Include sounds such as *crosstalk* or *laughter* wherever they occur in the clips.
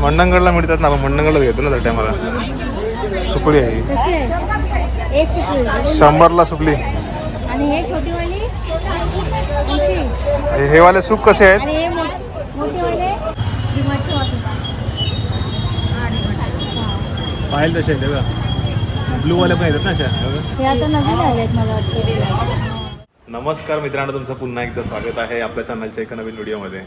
मंडणगडला मिळतात ना आपण मंडणगडला घेतो ना त्या टायमाला सुकळी आहे ही. शंभरला सुकली आणि हे वाले सूप कसे आहेत हे पाहिजे तसे आहेत ब्लू वाले पण येतात ना अशा नमस्कार मित्रांनो तुमचं पुन्हा एकदा स्वागत आहे आपल्या चॅनलच्या एका नवीन व्हिडिओमध्ये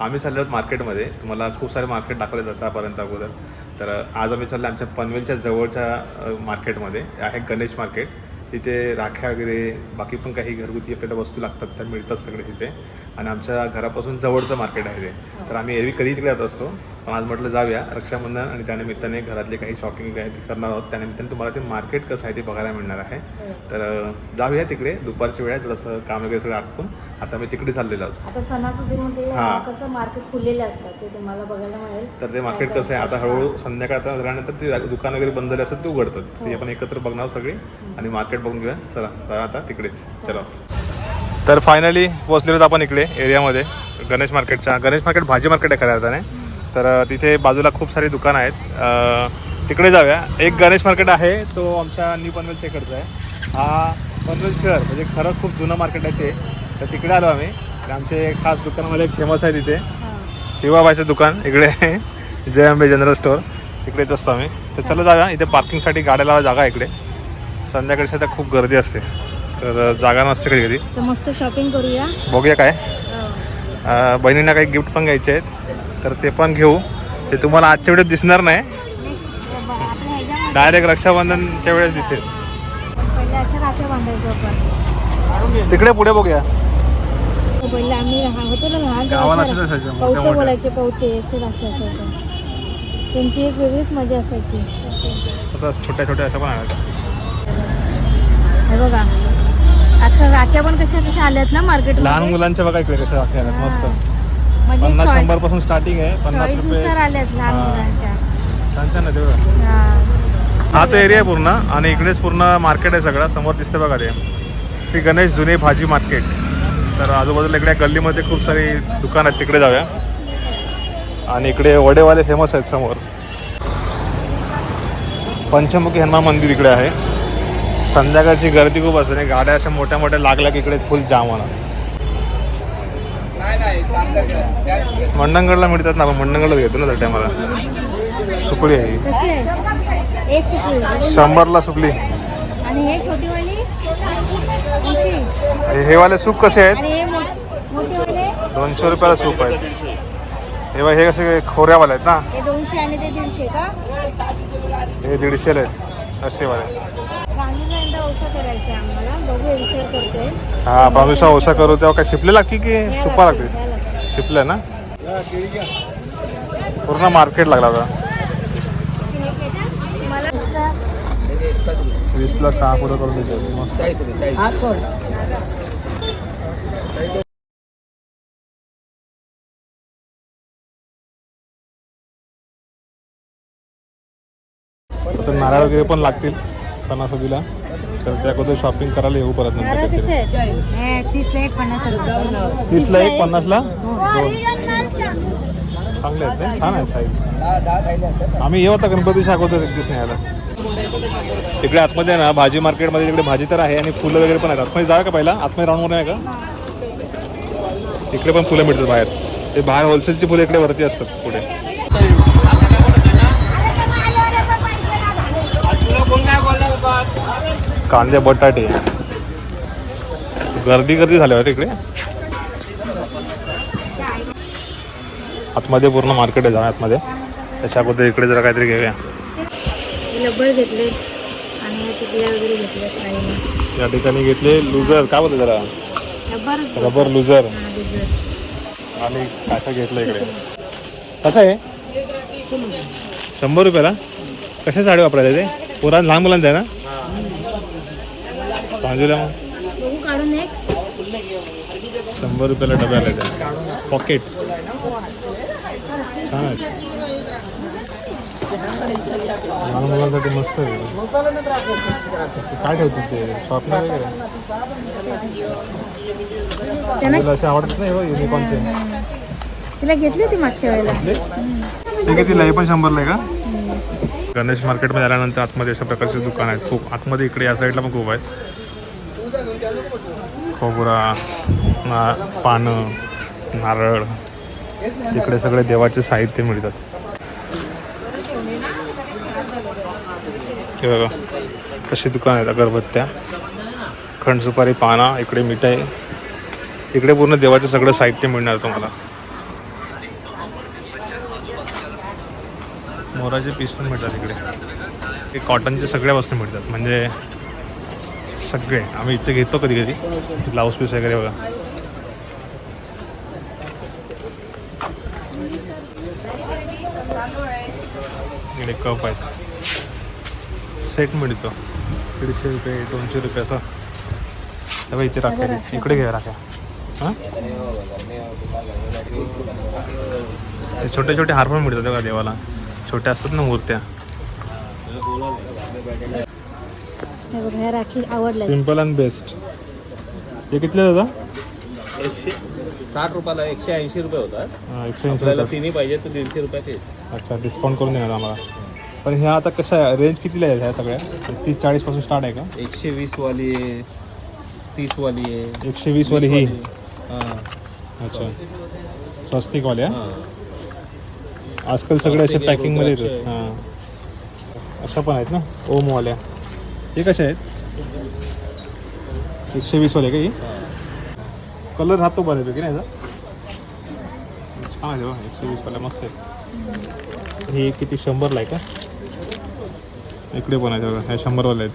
आम्ही चाललो आहोत मार्केटमध्ये तुम्हाला खूप सारे मार्केट दाखवले जातात आतापर्यंत अगोदर. तर आज आम्ही चाललो आमच्या पनवेलच्या जवळच्या मार्केटमध्ये आहे गणेश मार्केट तिथे राख्या वगैरे बाकी पण काही घरगुती आपल्याला वस्तू लागतात त्या मिळतात सगळे तिथे. आणि आमच्या घरापासून जवळचं मार्केट आहे ते. तर आम्ही एरवी कधी तिकडे जात असतो. पण आज म्हटलं जाऊया रक्षाबंधन आणि त्यानिमित्ताने घरातले काही शॉपिंग आहे ते करणार आहोत. त्यानिमित्ताने तुम्हाला ते मार्केट कसं आहे ते बघायला मिळणार आहे. तर अ, जाऊया तिकडे. दुपारची वेळ आहे थोडंसं काम वगैरे सगळं आटपून. आता मी तिकडे चाललेलो आहोत. आता सणासुदीमध्ये हा. कसं मार्केट खुललेले असतात ते तुम्हाला बघायला मिळेल. तर ते मार्केट कसं आहे? आता हळूहळू संध्याकाळ आता झाल्यानंतर ते दुकान वगैरे बंद झाले असतात ते उघडतात. ते आपण एकत्र बघणार आहोत सगळे आणि मार्केट बघून घेऊया. चला आता तिकडेच. चला. तर फायनली पोहोचलेलो आपण इकडे एरियामध्ये गणेश मार्केटच्या गणेश मार्केट भाजी मार्केट आहे खऱ्या अर्थाने. तर तिथे बाजूला खूप सारी दुकानं आहेत. तिकडे जाऊया. एक गणेश मार्केट आहे तो आमच्या न्यू पनवेलच्या इकडचा आहे. हा पनवेल शहर म्हणजे खरं खूप जुनं मार्केट आहे ते. तर तिकडे आलो आम्ही. आमचे खास दुकानामध्ये एक फेमस आहे तिथे. शिवाबाईचं दुकान इकडे. आहे *laughs* जय अंबे जनरल स्टोअर. इकडेच असतो आम्ही. तर चला जाऊया. इथे पार्किंगसाठी गाड्या लावा जागा आहे इकडे. संध्याकाळी सध्या खूप गर्दी असते. तर जागा नसते कधी कधी मस्त शॉपिंग करूया. बघूया काय. अं, बहिणींना काही गिफ्ट पण घ्यायचे आहेत. तर ते पण घेऊ. ते तुम्हाला आजच्या वेळेस दिसणार नाही. डायरेक्ट रक्षाबंधनच्या वेळेस दिसेल. तिकडे पुढे बघूया. बोलायचे पवते असे राखे असायचे. त्यांची एक वेगळीच मजा असायची. छोट्या छोट्या अशा पण हे बघा. आजकाल राख्या पण कशा कशा आल्यात ना मार्केट लहान मुलांच्या बघा इकडे कशा राख्या मस्त. पन्नास शंभरपासून स्टार्टिंग आहे पन्नास चॉईस रुपये. नुसार आल्यात लहान हा. मुलांच्या. छान छान आहे ते बघा. हा. हा तो एरिया आहे पूर्ण आणि इकडेच पूर्ण मार्केट आहे सगळं. समोर दिसते बघा ते. श्री गणेश जुने भाजी मार्केट तर आजूबाजूला इकडे गल्लीमध्ये खूप सारी दुकान आहेत तिकडे जाऊया. आणि इकडे वडेवाले फेमस आहेत समोर. पंचमुखी हनुमान मंदिर इकडे आहे. संध्याकाळची गर्दी खूप असते आणि गाड्या अशा मोठ्या मोठ्या लागल्या की इकडे फुल जाम होणार. मंडणगडला मिळतात ना आपण मंडणगडला घेतो ना त्या टायमाला सुकळी आहे शंभरला सुकली आणि हे वाले सूप कसे आहेत दोनशे रुपयाला सूप आहेत हे हे कसे खोऱ्यावाले आहेत ना हे दोनशे आणि ते दीडशे का हे दीडशेला आहेत असे वाले ओसा हा बाजूचा ओसा करू तेव्हा काय शिपले लागते की सुप्पा लागते लागतील. शिपलं ना? पूर्ण मार्केट लागला होता. वीसला सहा पुढं करून देतो मस्त. नारळ वगैरे पण लागतील सणासुदीला. तर त्या अगोदर शॉपिंग करायला येऊ परत नंतर कसे? काहीतरी. तीसला एक पन्नास तीसला एक. पन्नासला दोन. चांगले आहेत ते छान आहेत साईज आम्ही येऊ आता गणपतीच्या अगोदर एक दिवस न्यायला. इकडे आतमध्ये आहे ना भाजी मार्केटमध्ये तिकडे भाजी तर आहे आणि फुलं वगैरे पण आहेत. आतमध्ये जाऊया का पहिला? आतमध्ये राऊंड आहे का? तिकडे पण फुलं मिळतात बाहेर. ते बाहेर होलसेलची फुलं इकडे वरती असतात पुढे. कांदे बटाटे. गर्दी गर्दी झाल्यावर इकडे आतमध्ये पूर्ण मार्केट आहे आतमध्ये. त्याच्या अगोदर इकडे जरा काहीतरी घेऊया. लब्बड घेतले आणि टिकल्या वगैरे घेतल्या काही या ठिकाणी घेतले. लुझर काय बोलतो जरा? Rubber rubber loser diesel. आणि काशा घेतलं इकडे. कसं आहे? शंभर रुपयाला? कशा साडी वापरायचे ते पुरा लहान मुलांचं आहे ना? मग? काढून एक. शंभर रुपयाला डबे आले त्या पॉकेट छान आहे लहान मुलांसाठी मस्त आहे. काय ठेवतात ते? शॉपला वगैरे? असे आवडतात नाही युनिकॉर्नचे तिला घेतली होती मागच्या वेळेला. हे कितीला आहे पण शंभरला आहे का? गणेश मार्केटमध्ये आल्यानंतर आतमध्ये अशा प्रकारचे दुकान आहेत. खूप आतमध्ये इकडे या साईडला पण खूप आहेत. खोबरा ना पानं नारळ इकडे सगळे देवाचे साहित्य मिळतात. बघा कशी दुकान आहेत अगरबत्त्या. खंड सुपारी पाना इकडे मिठाई. इकडे पूर्ण देवाचं सगळं साहित्य मिळणार तुम्हाला. मोराचे पीस पण मिळतात इकडे. कॉटनचे सगळ्या वस्तू मिळतात. म्हणजे सगळे. आम्ही इथे घेतो कधी कधी ब्लाऊज पीस वगैरे बघा. इकडे कप आहेत. सेट मिळतो. दीडशे रुपये दोनशे रुपये असं. तेव्हा इथे राख्या इकडे घ्या राख्या हां छोटे छोटे हार पण मिळतात बघा देवाला. छोट्या असतात ना मूर्त्या. हे बघ ह्या राखी आवडल्या. सिंपल अँड बेस्ट हे कितले दादा? एकशे साठ रुपयाला एकशे ऐंशी रुपये होतात. हा, एकशे ऐंशी आपल्याला रुपये. तिन्ही पाहिजे तर दीडशे रुपयाचे अच्छा डिस्काउंट करून देणार आम्हाला. पण ह्या आता कशा आहे? रेंज कितीला आहे ह्या सगळ्या? तीस चाळीसपासून स्टार्ट आहे का? एकशे वीस वाली आहे तीस वाली आहे एकशे वीस वाली ही? हां. अच्छा. स्वस्तिकवाली हा हां. आजकाल सगळे असे स्वस्तिक आहे, पॅकिंगमध्ये रुद्राक्ष येतात. हां. अशा पण आहेत ना ओमवाल्या हे कसे आहेत? एकशे वीसवाले का ही? कलर राहतो बऱ्यापैकी नाही छान आहे बघ एकशे वीसवाला मस्त आहेत हे किती शंभरला आहे का? इकडे पण आहे बघा ह्या शंभरवाले आहेत.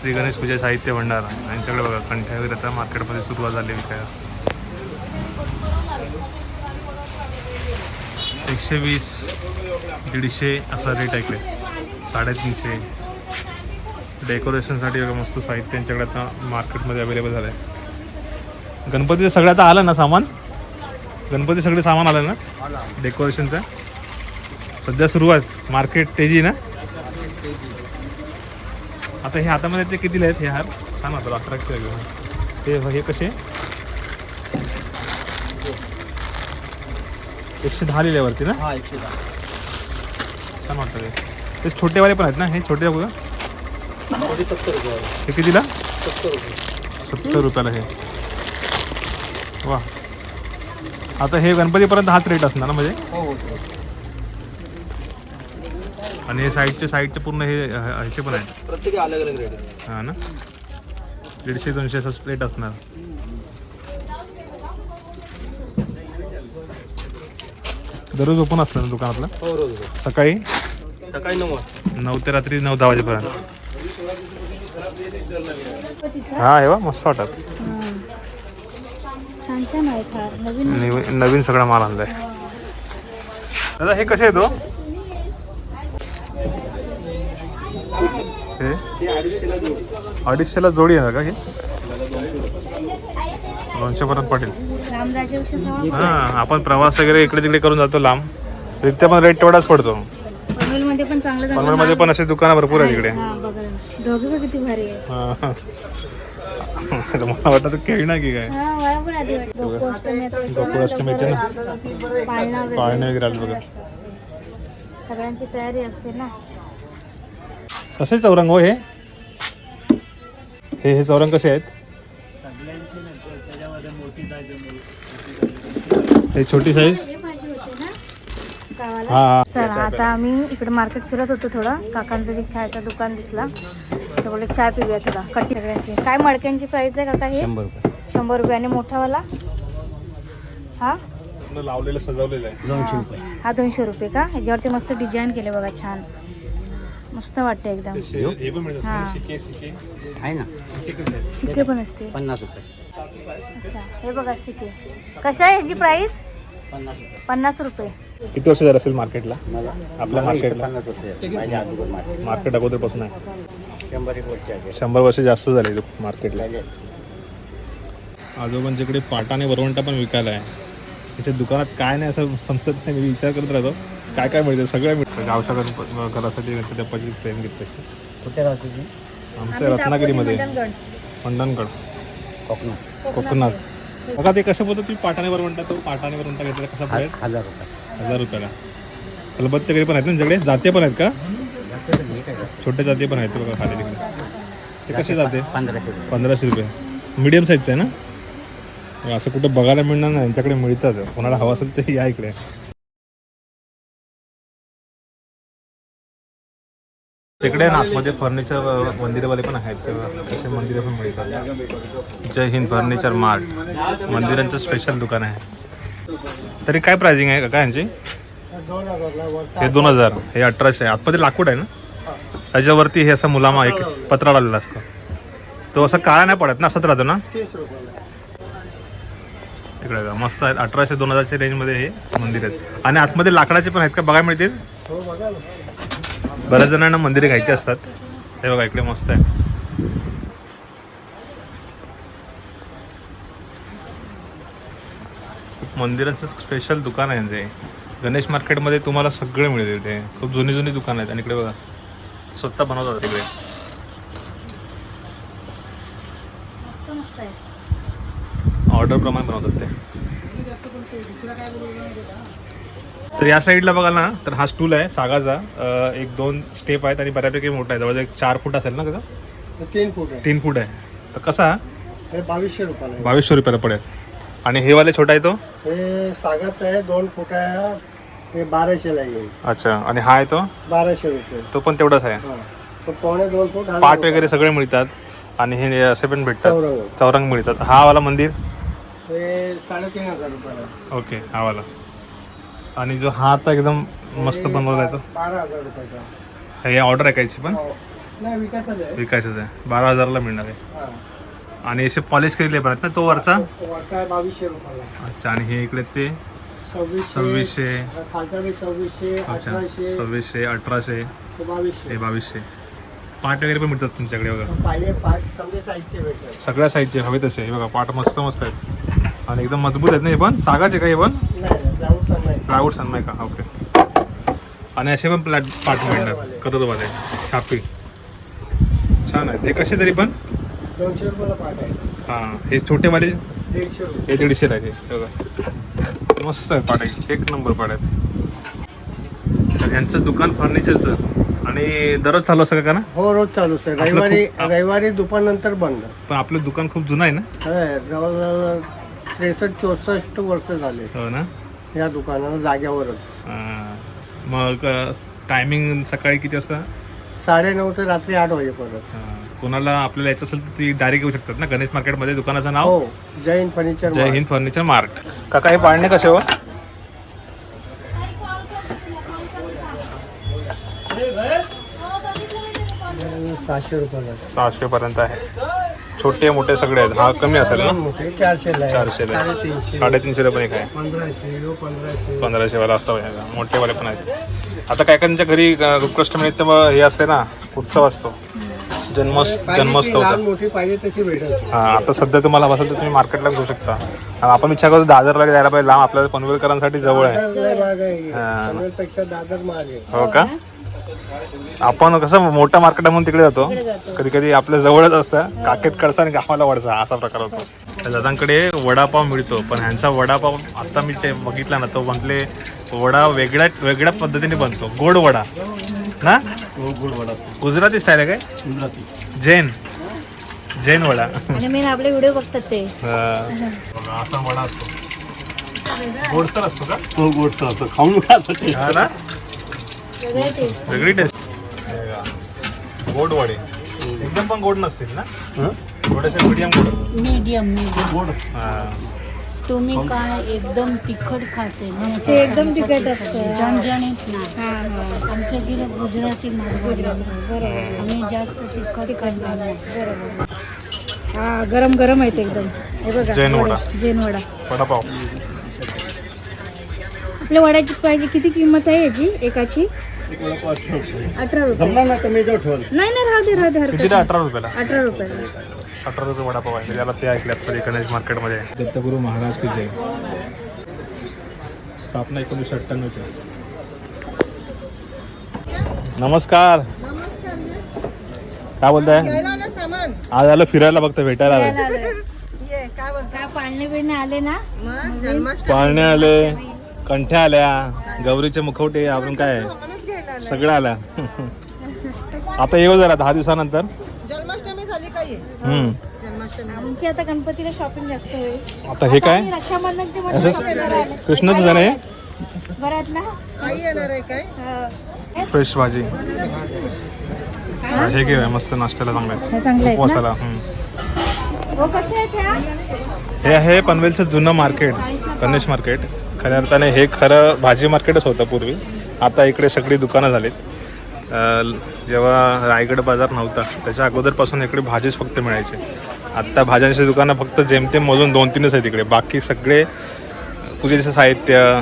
श्री गणेश पूजा साहित्य भंडार. यांच्याकडे बघा कंठ्या वगैरे आता मार्केटमध्ये सुरुवात झाली विकायला एकशे वीस दीडशे असा रेट आहे इकडे. साडेतीनशे. डेकोरेशनसाठी वगैरे मस्त साहित्य त्यांच्याकडे आता मार्केटमध्ये अवेलेबल झालं आहे गणपतीचं सगळं आता आलं ना सामान? गणपती सगळे सामान आलं ना? डेकोरेशनचं? सध्या सुरुवात मार्केट तेजी ना? आता हे हातामध्ये ते कितीला आहेत? हे हार? छान वाटतात अट्रॅक्टिव्ह एकदम हे हे कसे? एकशे दहा लिहिल्यावरती ना? हां एकशे दहा. छान वाटतं ते. ते छोटेवाले पण आहेत ना? हे छोटे बघा. हे कितीला? सत्तर रुपये सत्तर रुपयाला हे. वा. आता हे गणपतीपर्यंत हाच रेट असणार ना म्हणजे? हो हो. आणि हे साईडचे साईडचे पूर्ण हे हे- ह्याचे पण आहेत. प्रत्येकी अलग अलग रेट हां ना? दीडशे दोनशे असं रेट असणार. दररोज ओपन असणार दुकानातलं? हो सकाळी? सकाळी नऊ वाजता. नऊ ते रात्री नऊ दहा वाजेपर्यंत. हा हे वा मस्त वाटत. हां. छान छान आहे फार नवीन नवीन नवीन सगळा माल आणलाय. दादा हे कसे येतो हे? अडीचशेला जोडी आहे का हे? दोनशे पर्यंत पडेल. जवळ हा आपण प्रवास वगैरे इकडे तिकडे करून जातो लांब. तिथे पण रेट तेवढाच पडतो. पनवेलमध्ये पण चांगलं चांगलं पनवेलमध्ये पण असे दुकानं भरपूर आहे. तिकडे हा ना. दोघे पण किती भारी आहे हा. तर मला वाटतं केळी ना की काय? हा मला पण आधी वाटलं. गोकुळाष्टमी आता येते ना, गोकुळाष्टमी येते ना पाळणा वगैरे. पाळणे वगैरे आले बघा. सगळ्यांची तयारी असते ना. कसे चौरंग हो हे? हे हे चौरंग कसे आहेत? हे छोटी साईज हे गावाला. चला आता आम्ही इकडे मार्केट फिरत होतो थोडं. काकांचं जे चहाचं दुकान दिसला. तर बोलले चाय पिऊया थोडा कटी सगळ्यांची. काय मडक्यांची प्राइस आहे काका हे? शंभर रुपये. आणि मोठावाला? हा? लावलेलं सजवलेलं आहे. दोनशे रुपये. हा दोनशे रुपये का? ह्याच्यावरती मस्त डिझाईन केले बघा छान. मस्त वाटतं एकदम. हे. शिके शिके आहे ना. शिके पण असते पन्नास रुपये. अच्छा हे बघा सिके. कशा आहे ह्याची प्राइस पन्नास रुपये. किती वर्ष झालं असेल मार्केटला? आपल्या मार्केटला? मार्केट. मार्केट अगोदरपासून आहे. शंभर वर्ष आहे. शंभर वर्ष जास्त झाले मार्केटला. आजोबांच्याकडे पाटा आणि वरवंटा पण विकायला आहे. त्याच्या दुकानात काय नाही असं समजत नाही. मी विचार करत राहतो. काय काय मिळतं? सगळं मिळतं. गावच्या घरासाठी गणपती ट्रेन घेतली कुठे राहतो आमच्या रत्नागिरीमध्ये. मंडणगड. कोकणात. कोकणात. बघा ते कसं बोलतो तुम्ही पाटाणेवर म्हणता तो पाटाणेवर म्हणता घेतला कसा प्लेट हजार रुपये. हजार रुपयाला. खलबत्ते वगैरे पण आहेत ना तुमच्याकडे? जाते पण आहेत का? छोटे जाते पण आहेत बघा खाली तिकडे. ते कसे जाते? पंधराशे रुपये. पंधराशे रुपये. मीडियम साईजचं आहे ना? असं कुठं बघायला मिळणार नाही. यांच्याकडे मिळतात. कोणाला हवं असेल तर या इकडे. तिकडे ना आतमध्ये फर्निचर मंदिरवाले पण आहेत तसे मंदिरं पण मिळतात. जय हिंद फर्निचर मार्ट मंदिरांचं स्पेशल दुकान आहे. तरी काय प्राइसिंग आहे का यांची? हे दोन हजार. हे अठराशे आहे. आतमध्ये लाकूड आहे ना? त्याच्यावरती हे असं मुलामा एक पत्रा लावलेला असतो. तो असं काळा नाही पडत ना? असंच राहतो ना? इकडे का मस्त आहेत. अठराशे दोन हजारच्या रेंजमध्ये हे मंदिर आहेत. आणि आतमध्ये लाकडाचे पण आहेत का? बघायला मिळतील? बऱ्याच जणांना मंदिरे घ्यायची असतात. हे बघा इकडे मस्त आहे. मंदिराचं स्पेशल दुकान आहे जे. गणेश मार्केटमध्ये तुम्हाला सगळे मिळतील ते. खूप जुनी जुनी दुकान आहेत. आणि इकडे बघा स्वतः बनवतात आहे. ऑर्डर प्रमाणे बनवतात ते. तर या साईडला बघाल ना तर हा स्टूल आहे सागाचा. एक दोन स्टेप आहेत आणि बऱ्यापैकी मोठा आहे. जवळजवळ एक चार फूट असेल ना कसं तीन फूट आहे. तीन फूट आहे. तर कसा? हे बावीसशे रुपयाला बावीसशे रुपयाला पडेल. आणि हे वाले छोटा आहे तो? हे सागाचं आहे दोन फूट आहे. हे बाराशेला येईल अच्छा. आणि हा आहे तो? बाराशे रुपये. तो पण तेवढाच आहे. तो पावणे दोन फूट पाट रुपये. वगैरे सगळे मिळतात आणि हे असे पण भेटतात. चौरंग. मिळतात. हा वाला मंदिर? हे साडेतीन हजार रुपयाला आहे. ओके. हा वाला. आणि जो हा आता एकदम मस्त बनवला आहे तो बारा हजार रुपयाचा. हे ऑर्डर आहे कायची पण? हो. नाही विकतच आहे. विकायचंच आहे. बारा हजारला मिळणार आहे. हा. आणि असे पॉलिश केलेले पण आहेत ना तो वरचा? वरचा आहे बावीसशे रुपयाला. अच्छा आणि हे इकडे ते? सव्वीसशे सव्वीसशे. खालचा बी सव्वीसशे अच्छा अठराशे. सव्वीसशे अठराशे. ते बावीसशे. हे बावीसशे. पाट वगैरे पण मिळतात तुमच्याकडे बघा. पाहिले पाच समजे साईजचे भेटतात. सगळ्या साईजचे हवे तसे. हे बघा पाट मस्त मस्त आहेत. आणि एकदम मजबूत आहेत ना हे पण? सागाचे का हे पण नाही नाही ब्लाऊज नाही प्लायवूड सनमाय का? ओके. आणि असे पण प्लॅट पाट मिळणार करोदवाले छापी. छान आहेत हे कसे तरी पण? दोनशे रुपयाला पाठ आहे. हां हे छोटेवाले दीडशे रुपये. हे दीडशे आहे हे बघा. मस्त आहे पाट आहे एक नंबर पाट आहेत तर यांचं दुकान फर्निचरचं आणि दररोज चालू असतं का ना? हो रोज चालू आहे आपलं रविवारी रविवारी दुपारनंतर बंद. पण आपलं दुकान खूप जुनं आहे ना? आहे, जवळजवळ त्रेसष्ट चौसष्ट वर्ष झाले. हो ना? या दुकानाला जाग्यावरच. हां. मग टायमिंग सकाळी किती वाजता? साडेनऊ ते रात्री आठ वाजेपर्यंत हां. कोणाला आपल्याला यायचं असेल तर ती डायरेक्ट येऊ शकतात ना? गणेश मार्केटमध्ये दुकानाचं नाव? हो. Jain furniture Jai Hind furniture mart. काका हे पाळणे कसे हो? सहाशे रुपयाला. सहाशे पर्यंत आहे. छोटे मोठे सगळे आहेत. हा कमी असेल ना? चारशेला. साडेतीनशे. साडेतीनशेला पण एक आहे. पंधराशे वाला असं आहे. मोठे वाले पण आहेत. आता काय काहींच्या घरी रुपकृष्टमिनित्त मग हे असते ना उत्सव असतो. जन्मोत्स पाहिजे जन्मोत्सव लहान मोठी पाहिजे तशी भेटेल. हा आता सध्या तुम्हाला असेल तर तुम्ही मार्केटला घेऊ शकता. आपण विचार करतो दादरला जायला पाहिजे. लांब आपल्याला पनवेलकरांसाठी जवळ हा. दादर आहे. हो का? आपण कसं मोठं मार्केट म्हणून तिकडे जातो. कधी कधी आपल्या जवळच असतं. काकेत कडसा आणि गावाला वडसा असा प्रकार होतो. त्या दादांकडे वडापाव मिळतो. पण ह्यांचा वडापाव आता मी ते बघितला ना तो म्हटले वडा वेगळ्या वेगळ्या पद्धतीने बनतो. गोड वडा. ना? गोड वडा गुजराती स्टाईल आहे काय? जैन. जैन वडा. आणि मेन आपले व्हिडिओ बघतात ते. हा. बघा, असा वडा असतो. गोडसर असतो का? हो गोष्ट असं खाऊन खात हा ना? वेगळे टेस्ट गोड वडे एकदम पण गोड नसतील ना? थोडेसे मीडियम गोड. मीडियम मीडियम गोड. हा. तुम्ही काय एकदम तिखट खाते ना? ते एकदम तिखट असतं. झणझणीत ना हा हा. आमच्या गेलं गुजराती आम्ही जास्त तिखट खाणार नाही. हा गरम गरम आहेत एकदम. हे बघा जैन वडे. वडा. जैन वडा वडापाव. आपल्या वड्याची पाहिजे किती किंमत आहे याची? एकाची? अठरा रुपये. ना कमी जो ठेवल नाही नाही राहू दे राहू दे हरकत किती नाही. अठरा रुपयाला? अठरा रुपये अठरा रुपये वडापाव आहे. त्याला ते ऐकल्यात कधी गणेश मार्केटमध्ये. दत्तगुरु महाराज की जय. स्थापना एकोणीसशे अठ्ठ्याण्णवची नमस्कार. काय बोलताय? आज आलो फिरायला फक्त भेटायला. काय पाळणे बिळणे आले ना? पाळणे आले कंठ्या आल्या गौरीचे मुखवटे आवरून काय? सगळं आल्या *laughs* आता येऊ जरा दहा दिवसानंतर. जन्माष्टमी झाली काही हम्म. जन्माष्टमी. आमची आता गणपतीला शॉपिंग जास्त होईल आता हे काय? आणि रक्षाबंधनचे कृष्णाचं झालं हे? बरं आहेत ना? आई येणार आहे काय? हा. फ्रेश भाजी. हे घेऊया मस्त नाश्त्याला चांगलं आहे. हे चांगले आहेत ना? उपवासाला हम्म. हो कसे आहेत ह्या? हे आहे पनवेलचं जुनं मार्केट गणेश मार्केट खऱ्या अर्थाने हे खरं भाजी मार्केटच होतं पूर्वी. आता इकडे सगळी दुकानं झालीत. जेव्हा रायगड बाजार नव्हता त्याच्या अगोदरपासून इकडे भाजीच फक्त मिळायची. आत्ता भाज्यांची दुकानं फक्त जेमतेम मोजून दोन तीनच आहेत इकडे. बाकी सगळे पूजेचं साहित्य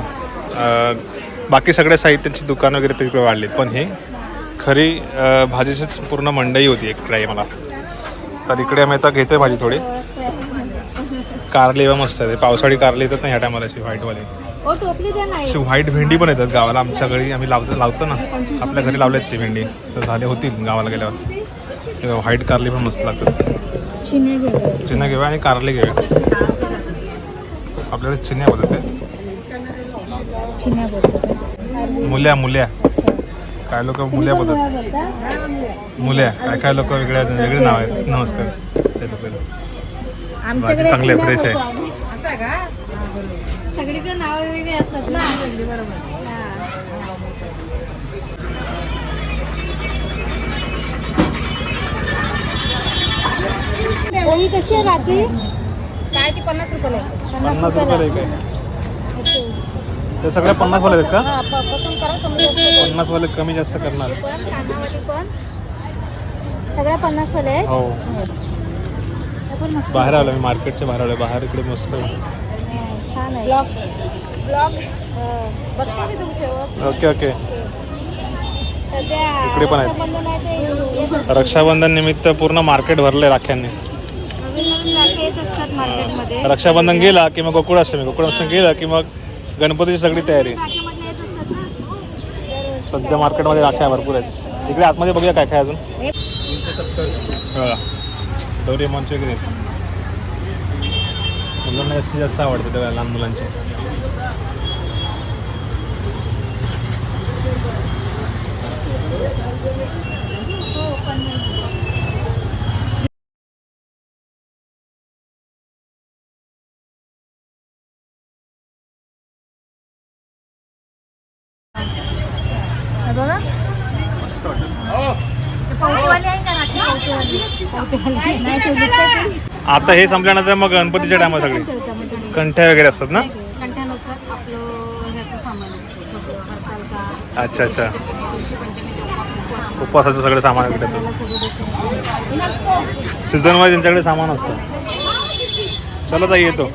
बाकी सगळ्या साहित्याची दुकानं वगैरे तिकडे वाढलीत. पण हे खरी भाजीचीच पूर्ण मंडई होती एक मला. तर इकडे आम्ही आता घेतोय भाजी थोडी. कारली मस्त आहे. पावसाळी कारली येतात ना ह्या टायमाला अशी व्हाईटवाली अशी व्हाईट भेंडी पण येतात गावाला आमच्या घरी. आम्ही लावतो लावतो ना. आपल्या घरी लावलेत ती भेंडी. तर झाले होतील गावाला गेल्यावर. तेव्हा व्हाईट कारली पण मस्त लागतात. चिन्ह घेऊया आणि कारली घेऊया. आपल्याकडे चिन्ह बोलतात बोलतो मुल्या मुल्या. काय लोक मुल्या बोलतात? मुल्या काय काय लोक वेगळ्या वेगळे नाव आहेत? नमस्कार. चांगली आहे. फ्रेश आहे सगळीकडे नाव वेगळी असतात ना. पोळी कशी आहे रात्री काय ती पन्नास रुपयाला आहे. पन्नास रुपयाला. रुपये आहे. ते सगळे पन्नास वाले आहेत का? हा, प- पसंत करा कमी जास्त करू. पन्नास वाले कमी जास्त करणार. पण सगळ्या पन्नास वाले आहेत? हो. मस्त. बाहेर आलो मी मार्केटच्या बाहेर आलो बाहेर इकडे मस्त. छान आहे. Block block. बघते मी तुमच्यावर ओके ओके. सध्या इकडे पण आहेत. रक्षाबंधन निमित्त पूर्ण मार्केट भरले राख्यांनी. रक्षाबंधन गेला की मग गोकुळाष्टमी गोकुळाष्टमी गेला की मग गणपतीची सगळी तयारी. राखेमध्ये येत असतात ना? सध्या मार्केटमध्ये राख्या भरपूर आहेत. इकडे आतमध्ये बघूया काय काय अजून. हे बघा गौरी मंच वगैरे. मुलांना जास्तीत जास्त आवडते तेव्हा लहान मुलांचे. बघा. ते पावतीवाली आहे का राखी पावतीवाली? पावतीवाली. नाही आता हे संपल्यानंतर मग गणपतीच्या टायमा सगळे. कंठ्या वगैरे असतात ना? अच्छा अच्छा. उपवासाचं सगळं सामान सगळं सीझन वाईज त्यांच्याकडे सामान असतं. चला ताई येतो.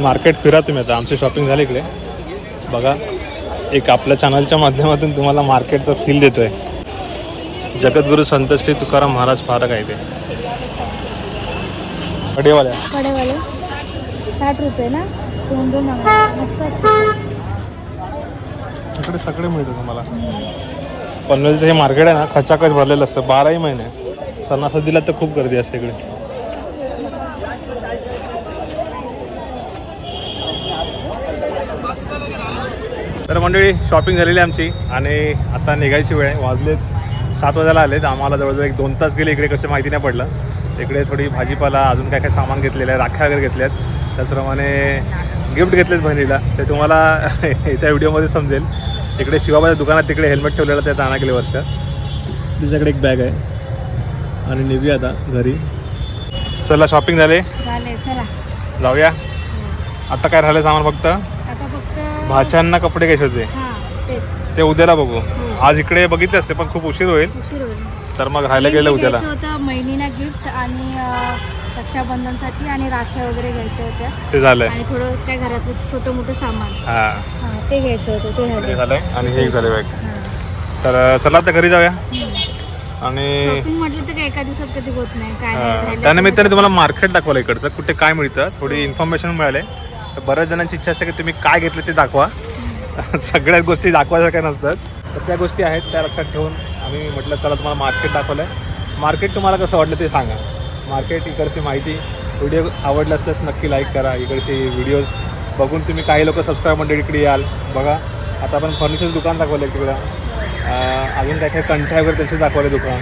मार्केट फिरा तुम्ही आता. आमची शॉपिंग झाली इकडे. बघा एक आपल्या चॅनलच्या माध्यमातून तुम्हाला मार्केटचा फील देतोय. जगद्गुरु संत श्री तुकाराम महाराज फारक आहे ते. अडेवाल्या कडेवाले. साठ रुपये ना? दोन दोन मागवले. मस्त असतं. इकडे सगळे मिळतं तुम्हाला. पनवेलचं हे मार्केट आहे ना खचाखच भरलेलं असतं. बाराही महिने. सणासुदीला तर खूप गर्दी असते इकडे. तर मंडळी शॉपिंग झालेली आहे आमची आणि आता निघायची वेळ आहे. वाजलेत सात वाजायला आलेत. आम्हाला जवळजवळ एक दोन तास गेले. इकडे कसं माहिती नाही पडलं. इकडे थोडी भाजीपाला अजून काय काय सामान घेतलेलं आहे राख्या वगैरे घेतल्या आहेत. त्याचप्रमाणे गिफ्ट घेतलेत बहिणीला. ते तुम्हाला *laughs* त्या व्हिडिओमध्ये समजेल. इकडे शिवाबाच्या दुकानात तिकडे हेल्मेट ठेवलेलं त्यात आणा गेले वर्ष. तिच्याकडे एक बॅग आहे. आणि निघूया आता घरी. चला शॉपिंग झाले. जाऊया. आता काय राहिलं सामान फक्त भाच्यांना कपडे घ्यायचे होते. हां तेच. ते उद्याला बघू. आज इकडे बघितले असते पण खूप उशीर होईल. उशीर होईल. तर मग राहायला गेलं उद्याला. घ्यायचं होतं गिफ्ट आणि अं, रक्षाबंधनसाठी आणि राख्या वगैरे घ्यायच्या होत्या. ते झालंय. आणि थोडं काय घरातलं छोटं मोठं सामान. हा. हां ते घ्यायचं होतं ते ते झालं झालंय. आणि हे एक झाले बॅग तर चला आता घरी जाऊया. आणि शॉपिंग म्हटलं तर काय एका दिवसात कधी होत नाही. काय नाही हा, राहिलं त्यानिमित्ताने तुम्हाला मार्केट दाखवलं इकडचं. कुठे काय मिळतं थोडी इन्फॉर्मेशन मिळाले. तर बऱ्याच जणांची इच्छा असते की तुम्ही काय घेतलं ते दाखवा. सगळ्याच गोष्टी दाखवायसारख्या नसतात. तर त्या गोष्टी आहेत त्या लक्षात ठेवून आम्ही म्हटलं चला तुम्हाला मार्केट दाखवलं आहे मार्केट तुम्हाला कसं वाटलं ते सांगा. मार्केट इकडची माहिती व्हिडिओ आवडला असल्यास नक्की लाईक करा. इकडचे व्हिडिओज बघून तुम्ही काही लोक सबस्क्राईब मंडळी इकडे याल. बघा आता आपण फर्निचरचं दुकान दाखवलं आहे तिकडं अजून काय काही कंठ्या वगैरे त्यांचे दाखवले दुकान.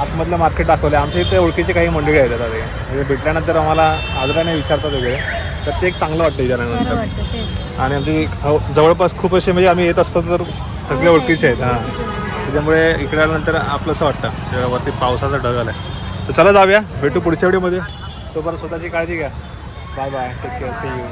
आतमधलं मार्केट दाखवलं आहे आमच्या इथे ओळखीचे काही मंडळी आहेत आता ते. म्हणजे भेटल्यानंतर आम्हाला आदराने विचारतात वगैरे. तर ते एक चांगलं वाटतं बरं विचारल्यानंतर वाटतं तेच. आणि आमचे हो, जवळपास खूप असे म्हणजे आम्ही येत असतो तर सगळे ओळखीचे आहेत हां. त्याच्यामुळे इकडे आल्यानंतर आपलं असं वाटतं तेव्हा वरती पावसाचा ढग आला तर चला जाऊया भेटू पुढच्या व्हिडिओमध्ये. तोपर्यंत स्वतःची काळजी घ्या. Bye bye take care see you